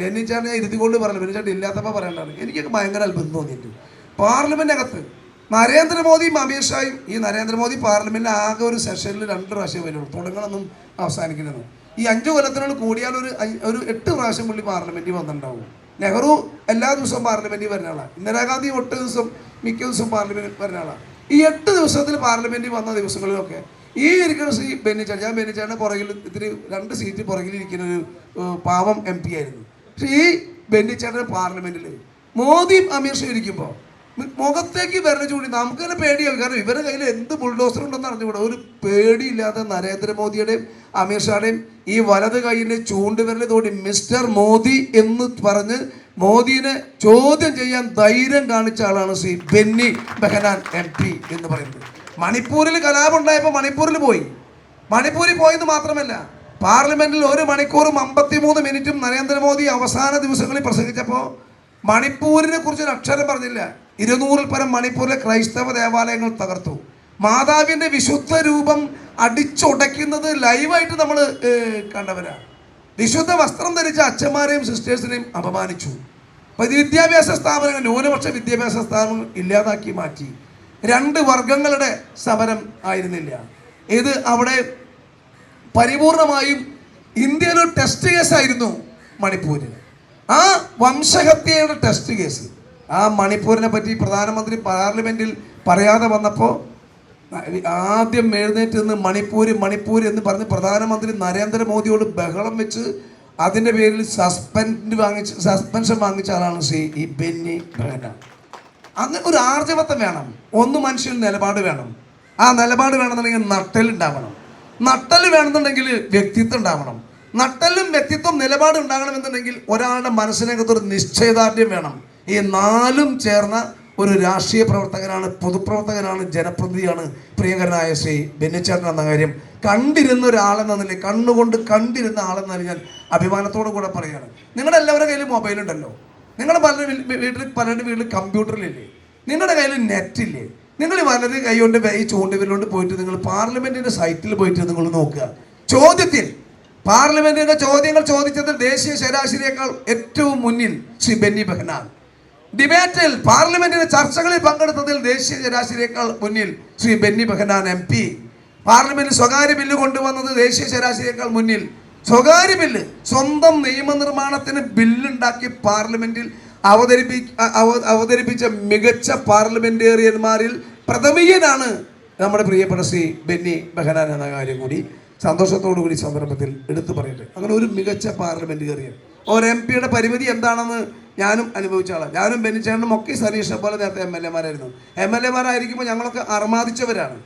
ബെന്നിച്ചാണ്ട് ഞാൻ ഇരുത്തിക്കൊണ്ട് പറഞ്ഞു ബെന്നിച്ചാണ്ട് ഇല്ലാത്തപ്പോൾ പറയണ്ടാണ് എനിക്കൊക്കെ ഭയങ്കര അത്ഭുതം തോന്നിയിട്ടുണ്ട്. പാർലമെന്റിനകത്ത് നരേന്ദ്രമോദിയും അമിത്ഷായും ഈ നരേന്ദ്രമോദി പാർലമെന്റിൽ ആകെ ഒരു സെഷനിൽ രണ്ട് പ്രാവശ്യം വരുള്ളൂ. തുടങ്ങണമെന്നും അവസാനിക്കണമെന്നും ഈ അഞ്ചു കൊല്ലത്തിനോട് കൂടിയാൽ ഒരു ഒരു എട്ട് പ്രാവശ്യം പുള്ളി പാർലമെന്റിൽ വന്നിട്ടുണ്ടാവും. നെഹ്റു എല്ലാ ദിവസവും പാർലമെന്റിൽ വരുന്ന ആളാണ് ഇന്ദിരാഗാന്ധി ഒട്ട് ദിവസം മിക്ക ദിവസവും പാർലമെന്റിൽ വരുന്ന ആളാണ് ഈ എട്ട് ദിവസത്തിൽ പാർലമെന്റിൽ വന്ന ദിവസങ്ങളിലൊക്കെ ഈ ഇരിക്കുന്ന ശ്രീ ബെന്നിച്ചാണ് ഞാൻ ബെന്നിച്ചാണ് പുറകിൽ ഇത്തിരി രണ്ട് സീറ്റ് പുറകിൽ ഇരിക്കുന്ന ഒരു പാവം എം പി ആയിരുന്നു. പക്ഷേ ഈ ബെന്നിച്ചേട്ടൻ പാർലമെന്റിൽ മോദിയും അമിത്ഷാ ഇരിക്കുമ്പോൾ മുഖത്തേക്ക് വരണ ചൂണ്ടി നമുക്ക് തന്നെ പേടിയാവും. കാരണം ഇവരുടെ കയ്യിൽ എന്ത് ബുൾഡോസർ ഉണ്ടെന്ന് അറിഞ്ഞുകൂടാ. ഒരു പേടിയില്ലാതെ നരേന്ദ്രമോദിയുടെയും അമിത്ഷായുടെയും ഈ വലത് കൈയിന്റെ ചൂണ്ടുവിരലിതോടി മിസ്റ്റർ മോദി എന്ന് പറഞ്ഞ് മോദിനെ ചോദ്യം ചെയ്യാൻ ധൈര്യം കാണിച്ച ആളാണ് ശ്രീ ബെന്നി ബെഹനാൻ എം പി എന്ന് പറയുന്നത്. മണിപ്പൂരിൽ കലാപം ഉണ്ടായപ്പോൾ മണിപ്പൂരിൽ പോയി. മണിപ്പൂരിൽ പോയെന്ന് മാത്രമല്ല പാർലമെന്റിൽ ഒരു മണിക്കൂറും അമ്പത്തിമൂന്ന് മിനിറ്റും നരേന്ദ്രമോദി അവസാന ദിവസങ്ങളിൽ പ്രസംഗിച്ചപ്പോൾ മണിപ്പൂരിനെ കുറിച്ച് ഒരു അക്ഷരം പറഞ്ഞില്ല. ഇരുന്നൂറിൽ പരം മണിപ്പൂരിലെ ക്രൈസ്തവ ദേവാലയങ്ങൾ തകർത്തു. മാതാവിന്റെ വിശുദ്ധ രൂപം അടിച്ചുടയ്ക്കുന്നത് ലൈവായിട്ട് നമ്മൾ കണ്ടവരാണ് വിശുദ്ധ വസ്ത്രം ധരിച്ച അച്ഛന്മാരെയും സിസ്റ്റേഴ്സിനെയും അപമാനിച്ചു. അപ്പോൾ വിദ്യാഭ്യാസ സ്ഥാപനങ്ങൾ ന്യൂനപക്ഷ വിദ്യാഭ്യാസ സ്ഥാപനങ്ങൾ ഇല്ലാതാക്കി മാറ്റി. രണ്ട് വർഗങ്ങളുടെ സമരം ആയിരുന്നില്ല. ഇത് അവിടെ പരിപൂർണമായും ഇന്ത്യയിൽ ടെസ്റ്റ് കേസായിരുന്നു മണിപ്പൂരിൽ ആ വംശഹത്യയുടെ ടെസ്റ്റ് കേസ് ആ മണിപ്പൂരിനെ പറ്റി പ്രധാനമന്ത്രി പാർലമെന്റിൽ പറയാതെ വന്നപ്പോൾ ആദ്യം എഴുന്നേറ്റ് നിന്ന് മണിപ്പൂര് മണിപ്പൂര് എന്ന് പറഞ്ഞ് പ്രധാനമന്ത്രി നരേന്ദ്രമോദിയോട് ബഹളം വെച്ച് അതിന്റെ പേരിൽ സസ്പെൻഡ് വാങ്ങിച്ച് സസ്പെൻഷൻ വാങ്ങിച്ച ആളാണ് ശ്രീ ഈ ബെന്നി ബെഹന അങ്ങനെ ഒരു ആർജവത്വം വേണം. ഒന്ന് മനുഷ്യന് നിലപാട് വേണം. ആ നിലപാട് വേണമെന്നുണ്ടെങ്കിൽ നട്ടൽ നട്ടൽ വേണമെന്നുണ്ടെങ്കിൽ വ്യക്തിത്വം ഉണ്ടാവണം. നട്ടലും വ്യക്തിത്വം നിലപാട് ഉണ്ടാകണമെന്നുണ്ടെങ്കിൽ ഒരാളുടെ മനസ്സിനകത്ത് ഒരു നിശ്ചയദാർഢ്യം വേണം. ഈ നാലും ചേർന്ന ഒരു രാഷ്ട്രീയ പ്രവർത്തകനാണ് പൊതുപ്രവർത്തകനാണ് ജനപ്രതിനിധിയാണ് പ്രിയങ്കരനായ ശ്രീ ബെന്നിച്ചേട്ടൻ എന്ന കാര്യം കണ്ടിരുന്ന ഒരാളെന്ന നിലയിൽ കണ്ണുകൊണ്ട് കണ്ടിരുന്ന ആളെന്ന നിലയിൽ ഞാൻ അഭിമാനത്തോടു കൂടെ പറയുകയാണ്. നിങ്ങളുടെ എല്ലാവരുടെ കയ്യിൽ മൊബൈൽ ഉണ്ടല്ലോ. നിങ്ങളുടെ പലരുടെ വീട്ടിൽ പലരുടെ വീട്ടിൽ കമ്പ്യൂട്ടറിലില്ലേ നിങ്ങളുടെ കയ്യിൽ നെറ്റ് ഇല്ലേ? നിങ്ങൾ വലത് കൈ കൊണ്ട് ഈ ചൂണ്ടുവിരലുകൊണ്ട് പോയിട്ട് നിങ്ങൾ പാർലമെന്റിന്റെ സൈറ്റിൽ പോയിട്ട് നിങ്ങൾ നോക്കുക. ചോദ്യത്തിൽ പാർലമെന്റിന്റെ ചോദ്യങ്ങൾ ചോദിച്ചതിൽ ദേശീയ ശരാശരിയേക്കാൾ ഏറ്റവും മുന്നിൽ ശ്രീ ബെന്നി ബെഹനാൻ. ഡിബേറ്റിൽ പാർലമെന്റിന്റെ ചർച്ചകളിൽ പങ്കെടുത്തതിൽ ദേശീയ ശരാശരിയേക്കാൾ മുന്നിൽ ശ്രീ ബെന്നി ബെഹനാൻ എം പി. പാർലമെന്റിൽ സ്വകാര്യ ബില്ല് കൊണ്ടുവന്നത് ദേശീയ ശരാശരിയേക്കാൾ മുന്നിൽ. സ്വകാര്യ ബില്ല് സ്വന്തം നിയമനിർമ്മാണത്തിന് ബില്ലുണ്ടാക്കി പാർലമെന്റിൽ അവതരിപ്പി അവ- അവതരിപ്പിച്ച മികച്ച പാർലമെന്റേറിയന്മാരിൽ പ്രഥമീയനാണ് നമ്മുടെ പ്രിയപ്പെട്ട ശ്രീ ബെന്നി ബെഹനാൻ എന്ന കാര്യം കൂടി സന്തോഷത്തോടു കൂടി സന്ദർഭത്തിൽ എടുത്തു പറയട്ടെ. അങ്ങനെ ഒരു മികച്ച പാർലമെന്റേറിയൻ. ഒരു എം പിയുടെ പരിമിതി എന്താണെന്ന് ഞാനും അനുഭവിച്ച ആളാണ് ഞാനും ബെന്നിച്ചേട്ടനും ഒക്കെ ഈ സതീഷിനെ പോലെ നേരത്തെ എം എൽ എമാരായിരുന്നു. എം എൽ എമാരായിരിക്കുമ്പോൾ ഞങ്ങളൊക്കെ അർമാദിച്ചവരാണ്.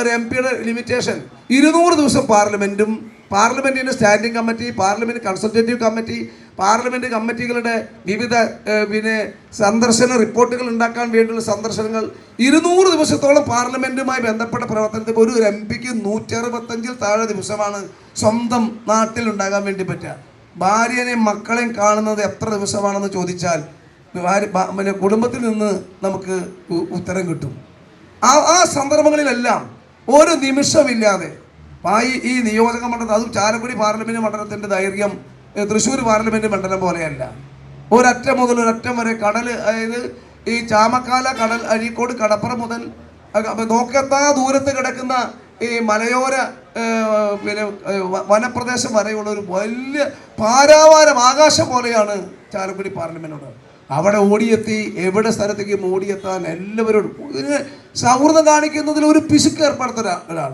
ഒരു എം പിയുടെ ലിമിറ്റേഷൻ ഇരുന്നൂറ് ദിവസം പാർലമെന്റും പാർലമെന്റിന്റെ standing committee parliament consultative committee parliament കമ്മിറ്റികളുടെ വിവിധ പിന്നെ സന്ദർശന റിപ്പോർട്ടുകൾ ഉണ്ടാക്കാൻ വേണ്ടിയുള്ള സന്ദർശനങ്ങൾ ഇരുന്നൂറ് ദിവസത്തോളം പാർലമെന്റുമായി ബന്ധപ്പെട്ട പ്രവർത്തനത്തിൽ ഒരു എം പിക്ക് നൂറ്ററുപത്തഞ്ചിൽ താഴെ ദിവസമാണ് സ്വന്തം നാട്ടിൽ ഉണ്ടാകാൻ വേണ്ടി പറ്റുക. ഭാര്യനെയും മക്കളെയും കാണുന്നത് എത്ര ദിവസമാണെന്ന് ചോദിച്ചാൽ പിന്നെ കുടുംബത്തിൽ നിന്ന് നമുക്ക് ഉത്തരം കിട്ടും. ആ ആ സന്ദർഭങ്ങളിലെല്ലാം ഒരു നിമിഷമില്ലാതെ ഈ നിയോജക മണ്ഡലം അതും ചാലക്കുടി പാർലമെന്റ് മണ്ഡലത്തിന്റെ ദൈർഘ്യം തൃശ്ശൂർ പാർലമെന്റ് മണ്ഡലം പോലെയല്ല. ഒരറ്റം മുതൽ ഒരറ്റം വരെ കടൽ അതായത് ഈ ചാമക്കാല കടൽ അഴീക്കോട് കടപ്പുറം മുതൽ നോക്കത്താ ദൂരത്ത് കിടക്കുന്ന ഈ മലയോര പിന്നെ വനപ്രദേശം വരെയുള്ള ഒരു വലിയ പാരാവാരം ആകാശം പോലെയാണ് ചാലക്കുടി പാർലമെന്റ് അവിടെ ഓടിയെത്തി എവിടെ സ്ഥലത്തേക്കും ഓടിയെത്താൻ എല്ലാവരോടും ഇതിന് സൗഹൃദം കാണിക്കുന്നതിൽ ഒരു പിശുക്ക് ഏർപ്പെടുത്തുന്ന ഒരാൾ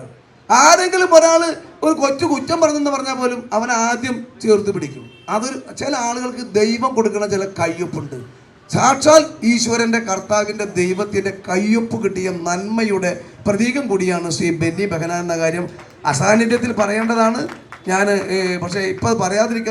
ആരെങ്കിലും ഒരാൾ ഒരു കൊച്ചു കുറ്റം പറഞ്ഞെന്ന് പറഞ്ഞാൽ പോലും അവൻ ആദ്യം ചേർത്ത് പിടിക്കും. അതൊരു ചില ആളുകൾക്ക് ദൈവം കൊടുക്കുന്ന ചില കയ്യൊപ്പുണ്ട്. സാക്ഷാൽ ഈശ്വരന്റെ കർത്താവിന്റെ ദൈവത്തിന്റെ കയ്യൊപ്പ് കിട്ടിയ നന്മയുടെ പ്രതീകം കൂടിയാണ് ശ്രീ ബെന്നി ബഹനാൻ എന്ന കാര്യം. അസാന്നിധ്യത്തിൽ പറയേണ്ടതാണ്. ഞാൻ പക്ഷേ ഇപ്പോൾ പറയാതിരിക്കാൻ